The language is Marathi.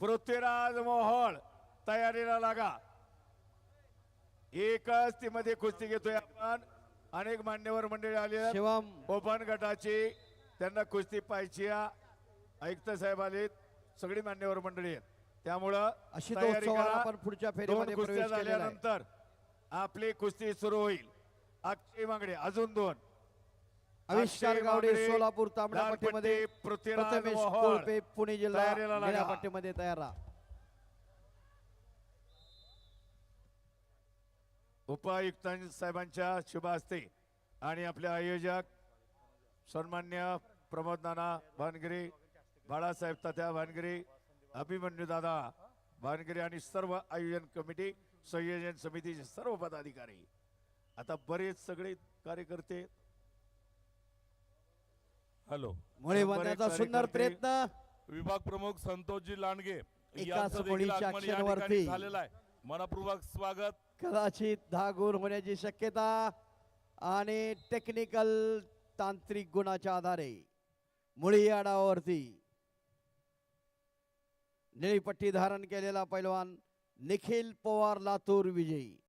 पृथ्वीराज मोहोळ तयारीला लागा. एकच ती मध्ये कुस्ती घेतोय आपण. अनेक मान्यवर मंडळी आली. शिवम. ओपन गटाची त्यांना कुस्ती पाहिजे आयुक्त साहेब आलेत. सगळी मान्यवर मंडळी आहेत. त्यामुळं अशी तयारी करा. आपण पुढच्या दोन फेरीमध्ये कुस्त्या प्रवेश केलेला आहे. झाल्यानंतर आपली कुस्ती सुरू होईल. अक्षय मांगडे अजून दोन. आविष्कार गावडे सोलापूर तांबड्या पट्टीमध्ये प्रथमेश. कोळपे पुणे जिल्हा पट्टीमध्ये तयार उपायुक्त साहेबांच्या शुभ हस्ते आणि आपले आयोजक सन्मान्य प्रमोद नाना भानगिरी बाळासाहेब तात्या भानगिरी अभिमन्यू दादा भानगिरी आणि सर्व आयोजन कमिटी संयोजन समितीचे सर्व पदाधिकारी आता बरेच सगळे कार्यकर्ते हॅलो. मुळे शंभर एक बनण्याचा सुंदर. प्रयत्न. विभाग प्रमुख संतोषजी लांडगे यांचं देखील गोळीच्या आगमन या ठिकाणी अक्षरावरती. झालेलं आहे. मनपूर्वक स्वागत. कदाचित दहा गुण होण्याची शक्यता आणि टेक्निकल तांत्रिक गुणाच्या आधारे. मुळी आडावरती. निळी पट्टी धारण केलेला पैलवान निखिल पवार लातूर विजयी.